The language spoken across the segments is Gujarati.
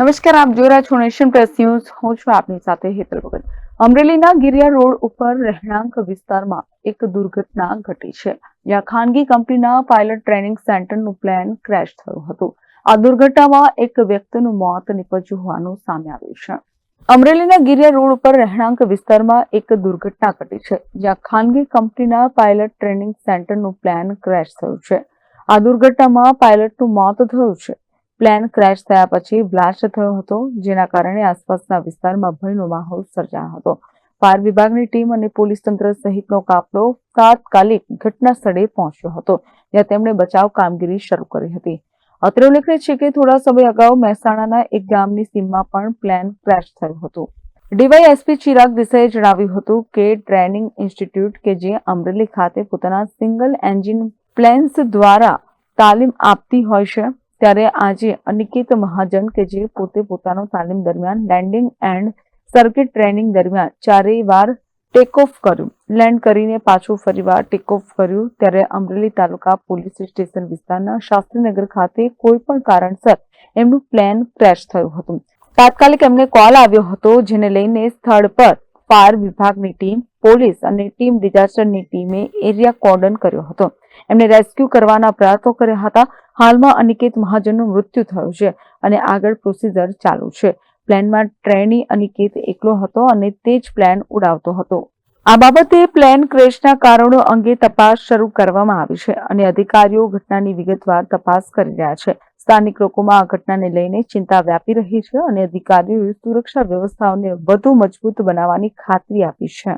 નમસ્કાર, આપ જોઈ રહ્યા છો નેશન પ્રેસ ન્યૂઝ. હું છું આપની સાથે હેતલ ભગત. અમરેલીના ગિરિયા રોડ ઉપર રહેણાંક વિસ્તારમાં એક દુર્ઘટના ઘટી છે, જ્યાં ખાનગી કંપનીના પાયલટ ટ્રેનિંગ સેન્ટરનું પ્લેન ક્રેશ થયું હતું. આ દુર્ઘટનામાં એક વ્યક્તિનું મોત નીપજ્યું હોવાનું સામે આવ્યું છે. અમરેલીના ગિરિયા રોડ ઉપર રહેણાંક વિસ્તારમાં એક દુર્ઘટના ઘટી છે, જ્યાં ખાનગી કંપનીના પાયલટ ટ્રેનિંગ સેન્ટરનું પ્લેન ક્રેશ થયું છે. આ દુર્ઘટનામાં પાયલટનું મોત થયું છે. પ્લેન ક્રેશ થયા પછી બ્લાસ્ટ થયો હતો, જેના કારણે આસપાસના વિસ્તારમાં ભયનો માહોલ સર્જાયો હતો. ફાયર વિભાગની ટીમ અને પોલીસ તંત્ર સહિતનો કાફલો તાત્કાલિક ઘટના સ્થળે પહોંચ્યો હતો, જ્યાં તેમણે બચાવ કામગીરી શરૂ કરી હતી. અત્રે ઉલ્લેખનીય છે કે થોડા સમય અગાઉ મહેસાણાના એક ગામની સીમમાં પણ પ્લેન ક્રેશ થયું હતું. ડીવાયએસપી ચિરાગ દેસાઈએ જણાવ્યું હતું કે ટ્રેનિંગ ઇન્સ્ટિટ્યૂટ કે જે અમરેલી ખાતે પોતાના સિંગલ એન્જિન પ્લેન્સ દ્વારા તાલીમ આપતી હોય છે ત્યારે આજે અનિકેત મહાજન કે જે પોતે પોતાનો તાલીમ દરમિયાન લેન્ડિંગ એન્ડ સર્કિટ ટ્રેનિંગ દરમિયાન ચારેય વાર ટેક ઓફ કર્યું. લેન્ડ કરીને પાછું ફરીવાર ટેક ઓફ કર્યું. ત્યારે અમરેલી તાલુકા પોલીસ સ્ટેશન વિસ્તારના શાસ્ત્રીનગર ખાતે કોઈ પણ કારણસર એમનું પ્લેન ક્રેશ થયું હતું. તાત્કાલિક એમને કોલ આવ્યો હતો, જેને લઈને સ્થળ પર ફાયર વિભાગની ટીમ, પોલીસ અને ટીમ ડિઝાસ્ટરની ટીમે એરિયા કોર્ડન કર્યો હતો. એમને રેસ્ક્યુ કરવાના પ્રયાસો કર્યા હતા. હાલમાં અનિકેત મહાજનનું મૃત્યુ થયું છે અને આગળ પ્રોસીજર ચાલુ છે. પ્લેનમાં ટ્રેની અનિકેત એકલો હતો અને તે જ પ્લેન ઉડાવતો હતો. આ બાબતે પ્લેન ક્રેશના કારણો અંગે તપાસ શરૂ કરવામાં આવી છે અને અધિકારીઓ ઘટનાની વિગતવાર તપાસ કરી રહ્યા છે. સ્થાનિક લોકોમાં આ ઘટનાને લઈને ચિંતા વ્યાપી રહી છે અને અધિકારીઓએ સુરક્ષા વ્યવસ્થાઓને વધુ મજબૂત બનાવવાની ખાતરી આપી છે.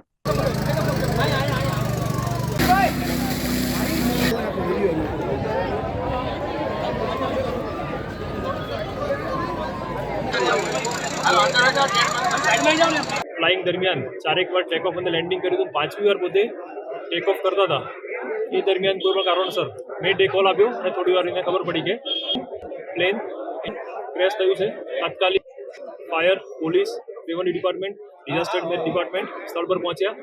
ફ્લાઇંગ દરમિયાન ચારેક વાર ટેક ઓફ અને લેન્ડિંગ કર્યું હતું. પાંચમી વાર પોતે ટેક ઓફ કરતા હતા. એ દરમિયાન કોઈ પણ કારણસર મેં ડે કોલ આપ્યો અને થોડી વાર એને ખબર પડી કે પ્લેન ક્રેશ થયું છે. તાત્કાલિક fire police revenue department disaster department સ્થળ પર પહોંચ્યા.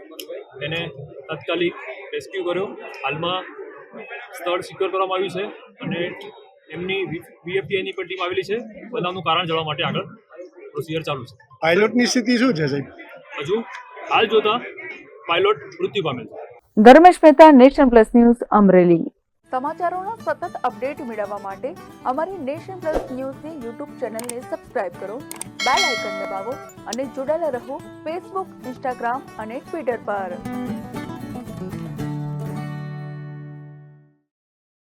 એને તાત્કાલિક રેસ્ક્યુ કર્યો. હાલમાં સ્થળ સિક્યોર કરવામાં આવ્યું છે અને એમની બીએફટીઆઈની પણ ટીમ આવેલી છે. બનાવનું કારણ જાણવા માટે આગળ પ્રોસિજર ચાલુ છે. પાયલોટની સ્થિતિ શું છે સાહેબ? હજુ હાલ જોતા પાયલોટ મૃત્યુ પામેલ છે. Dharmesh Mehta Nation Plus News Amreli. સમાચારોના સતત અપડેટ મેળવવા માટે અમારી નેશન પ્લસ ન્યૂઝની યુટ્યુબ ચેનલને સબસ્ક્રાઇબ કરો બેલ આઇકન દબાવો અને જોડાયેલા રહો ફેસબુક ઇન્સ્ટાગ્રામ અને ટ્વિટર પર.